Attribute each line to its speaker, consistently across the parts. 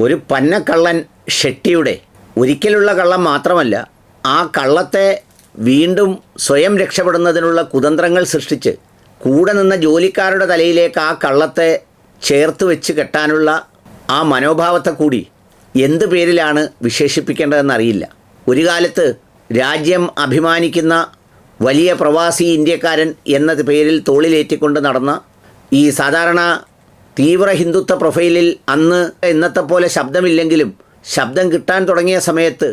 Speaker 1: ഒരു പന്നക്കള്ളൻ ഷെട്ടിയുടെ ഒരിക്കലുള്ള കള്ളം മാത്രമല്ല ആ കള്ളത്തെ വീണ്ടും സ്വയം രക്ഷപ്പെടുന്നതിനുള്ള കുതന്ത്രങ്ങൾ സൃഷ്ടിച്ച് കൂടെ നിന്ന ജോലിക്കാരുടെ തലയിലേക്ക് ആ കള്ളത്തെ ചേർത്ത് വെച്ച് കെട്ടാനുള്ള ആ മനോഭാവത്തെ കൂടി എന്ത് പേരിലാണ് വിശേഷിപ്പിക്കേണ്ടതെന്നറിയില്ല. ഒരു കാലത്ത് രാജ്യം അഭിമാനിക്കുന്ന വലിയ പ്രവാസി ഇന്ത്യക്കാരൻ എന്ന പേരിൽ തോളിലേറ്റിക്കൊണ്ട് നടന്ന ഈ സാധാരണ തീവ്ര ഹിന്ദുത്വ പ്രൊഫൈലിൽ അന്ന് ഇന്നത്തെ പോലെ ശബ്ദമില്ലെങ്കിലും ശബ്ദം കിട്ടാൻ തുടങ്ങിയ സമയത്ത്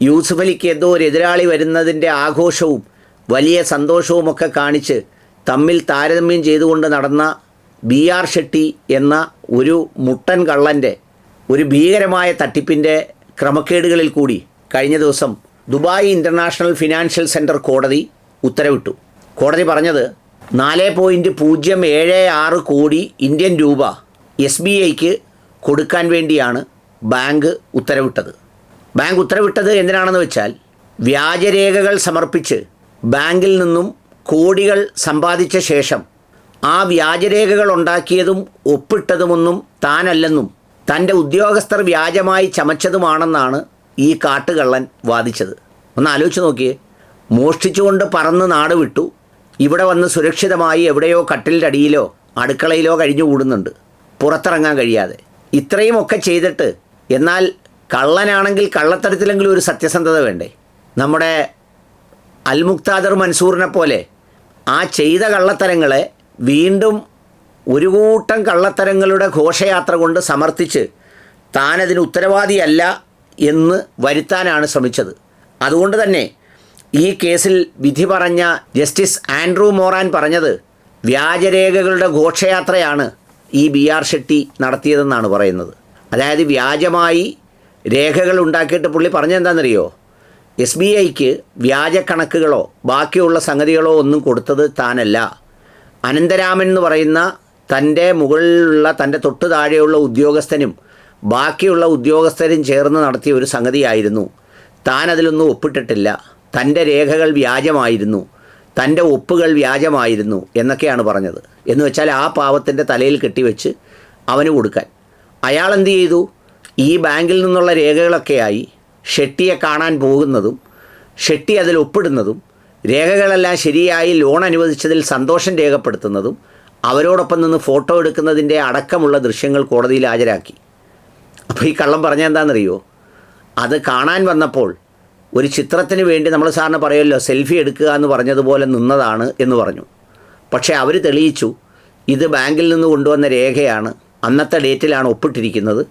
Speaker 1: യൂസുഫ് അലിക്ക് എന്തോ ഒരു എതിരാളി വരുന്നതിന്റെ ആഘോഷവും വലിയ സന്തോഷവുമൊക്കെ കാണിച്ച് തമ്മിൽ താരതമ്യം ചെയ്തുകൊണ്ട് നടന്ന ബി ആർ ഷെട്ടി എന്ന ഒരു മുട്ടൻ കള്ളന്റെ ഒരു ഭീകരമായ തട്ടിപ്പിന്റെ ക്രമക്കേടുകളിൽ കൂടി കഴിഞ്ഞ ദിവസം ദുബായ് ഇന്റർനാഷണൽ ഫിനാൻഷ്യൽ സെന്റർ കോടതി ഉത്തരവിട്ടു. കോടതി പറഞ്ഞത് നാല് പോയിന്റ് പൂജ്യം ഏഴ് ആറ് കോടി ഇന്ത്യൻ രൂപ എസ് ബി ഐക്ക് കൊടുക്കാൻ വേണ്ടിയാണ് ബാങ്ക് ഉത്തരവിട്ടത്. ബാങ്ക് ഉത്തരവിട്ടത് എന്തിനാണെന്ന് വെച്ചാൽ വ്യാജരേഖകൾ സമർപ്പിച്ച് ബാങ്കിൽ നിന്നും കോടികൾ സമ്പാദിച്ച ശേഷം ആ വ്യാജരേഖകൾ ഉണ്ടാക്കിയതും ഒപ്പിട്ടതുമൊന്നും താനല്ലെന്നും തന്റെ ഉദ്യോഗസ്ഥർ വ്യാജമായി ചമച്ചതുമാണെന്നാണ് ഈ കാട്ടുകള്ളൻ വാദിച്ചത്. ഒന്ന് ആലോചിച്ച് നോക്കിയേ. മോഷ്ടിച്ചുകൊണ്ട് പറന്ന് നാട് വിട്ടു. ഇവിടെ വന്ന് സുരക്ഷിതമായി എവിടെയോ കട്ടിലിന്റെ അടിയിലോ അടുക്കളയിലോ കഴിഞ്ഞു കൂടുന്നുണ്ട്. പുറത്തിറങ്ങാൻ കഴിയാതെ. ഇത്രയുമൊക്കെ ചെയ്തിട്ട് എന്നാൽ കള്ളനാണെങ്കിൽ കള്ളത്തരത്തിലെങ്കിലും ഒരു സത്യസന്ധത വേണ്ടേ? നമ്മുടെ അൽമുക്താദർ മൻസൂറിനെ പോലെ ആ ചെയ്ത കള്ളത്തരങ്ങളെ വീണ്ടും ഒരു കൂട്ടം കള്ളത്തരങ്ങളുടെ ഘോഷയാത്ര കൊണ്ട് സമർത്ഥിച്ച് താനതിന് ഉത്തരവാദിയല്ല എന്ന് വരുത്താനാണ് ശ്രമിച്ചത്. അതുകൊണ്ട് തന്നെ ഈ കേസിൽ വിധി പറഞ്ഞ ജസ്റ്റിസ് ആൻഡ്രൂ മോറാൻ പറഞ്ഞത് വ്യാജരേഖകളുടെ ഘോഷയാത്രയാണ് ഈ ബി ആർ ഷെട്ടി നടത്തിയതെന്നാണ് പറയുന്നത്. അതായത് വ്യാജമായി രേഖകൾ ഉണ്ടാക്കിയിട്ട് പുള്ളി പറഞ്ഞെന്താണെന്നറിയോ എസ് ബി ഐക്ക് വ്യാജ കണക്കുകളോ ബാക്കിയുള്ള സംഗതികളോ ഒന്നും കൊടുത്തത് താനല്ല. അനന്തരാമൻ എന്ന് പറയുന്ന തന്റെ മുകളിലുള്ള തന്റെ തൊട്ട് താഴെയുള്ള ഉദ്യോഗസ്ഥനും ബാക്കിയുള്ള ഉദ്യോഗസ്ഥരും ചേർന്ന് നടത്തിയ ഒരു സംഗതിയായിരുന്നു. താൻ അതിലൊന്നും ഒപ്പിട്ടിട്ടില്ല. തന്റെ രേഖകൾ വ്യാജമായിരുന്നു തന്റെ ഒപ്പുകൾ വ്യാജമായിരുന്നു എന്നൊക്കെയാണ് പറഞ്ഞത്. എന്ന് വെച്ചാൽ ആ പാവത്തിന്റെ തലയിൽ കെട്ടിവെച്ച് അവന് കൊടുക്കാൻ. അയാൾ എന്ത് ചെയ്തു? ഈ ബാങ്കിൽ നിന്നുള്ള രേഖകളൊക്കെയായി ഷെട്ടിയെ കാണാൻ പോകുന്നതും ഷെട്ടി അതിൽ ഒപ്പിടുന്നതും രേഖകളെല്ലാം ശരിയായി ലോൺ അനുവദിച്ചതിൽ സന്തോഷം രേഖപ്പെടുത്തുന്നതും അവരോടൊപ്പം നിന്ന് ഫോട്ടോ എടുക്കുന്നതിന്റെ അടക്കമുള്ള ദൃശ്യങ്ങൾ കോടതിയിൽ ഹാജരാക്കി. അപ്പോൾ ഈ കള്ളം പറഞ്ഞെന്താണെന്നറിയോ അത് കാണാൻ വന്നപ്പോൾ ഒരു ചിത്രത്തിന് വേണ്ടി നമ്മൾ സാറിന് പറയുമല്ലോ സെൽഫി എടുക്കുക എന്ന് പറഞ്ഞതുപോലെ നിന്നതാണ് എന്ന് പറഞ്ഞു. പക്ഷേ അവർ തെളിയിച്ചു ഇത് ബാങ്കിൽ നിന്ന് കൊണ്ടുവന്ന രേഖയാണ് അന്നത്തെ ഡേറ്റിലാണ് ഒപ്പിട്ടിരിക്കുന്നത്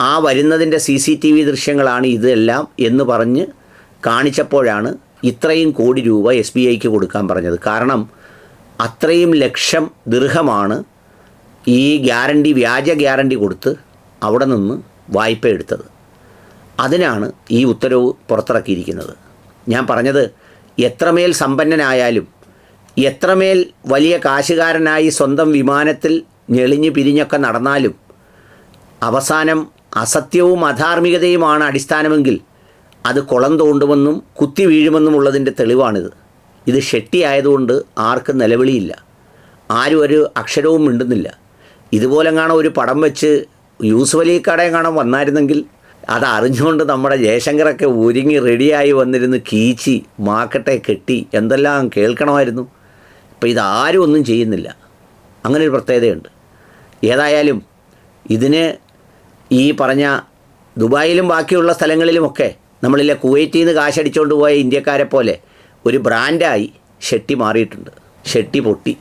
Speaker 1: ആ വരുന്നതിന്റെ സി സി ടി വി ദൃശ്യങ്ങളാണ് ഇതെല്ലാം എന്ന് പറഞ്ഞ് കാണിച്ചപ്പോഴാണ് ഇത്രയും കോടി രൂപ എസ് ബി ഐക്ക് കൊടുക്കാൻ പറഞ്ഞത്. കാരണം അത്രയും ലക്ഷം ദീർഘമാണ് ഈ ഗ്യാരണ്ടി വ്യാജ ഗ്യാരണ്ടി കൊടുത്ത് അവിടെ നിന്ന് വായ്പ എടുത്തത്. അതിനാണ് ഈ ഉത്തരവ് പുറത്തിറക്കിയിരിക്കുന്നത്. ഞാൻ പറഞ്ഞത് എത്രമേൽ സമ്പന്നനായാലും എത്രമേൽ വലിയ കാശുകാരനായി സ്വന്തം വിമാനത്തിൽ ഞെളിഞ്ഞു പിരിഞ്ഞൊക്കെ നടന്നാലും അവസാനം അസത്യവും അധാർമികതയുമാണ് അടിസ്ഥാനമെങ്കിൽ അത് കുളം തോണ്ടുമെന്നും കുത്തി വീഴുമെന്നും ഉള്ളതിന്റെ തെളിവാണിത്. ഇത് ഷെട്ടിയായതുകൊണ്ട് ആർക്കും നിലവിളിയില്ല. ആരും ഒരു അക്ഷരവും മിണ്ടുന്നില്ല. ഇതുപോലെ കാണാൻ ഒരു പടം വെച്ച് യൂസുഫ് അലി കടയും കാണാൻ വന്നായിരുന്നെങ്കിൽ അത് അറിഞ്ഞുകൊണ്ട് നമ്മുടെ ജയശങ്കറൊക്കെ ഒരുങ്ങി റെഡിയായി വന്നിരുന്ന് കീച്ചി മാക്കട്ടെ കെട്ടി എന്തെല്ലാം കേൾക്കണമായിരുന്നു. ഇപ്പം ഇതാരും ഒന്നും ചെയ്യുന്നില്ല. അങ്ങനെ ഒരു പ്രത്യേകതയുണ്ട്. ഏതായാലും ഇതിന് ഈ പറഞ്ഞ ദുബായിലും ബാക്കിയുള്ള സ്ഥലങ്ങളിലുമൊക്കെ നമ്മളിലെ കുവൈറ്റിൽ നിന്ന് കാശടിച്ചുകൊണ്ട് പോയ ഇന്ത്യക്കാരെ പോലെ ഒരു ബ്രാൻഡായി ഷെട്ടി മാറിയിട്ടുണ്ട്. ഷെട്ടി പൊട്ടി.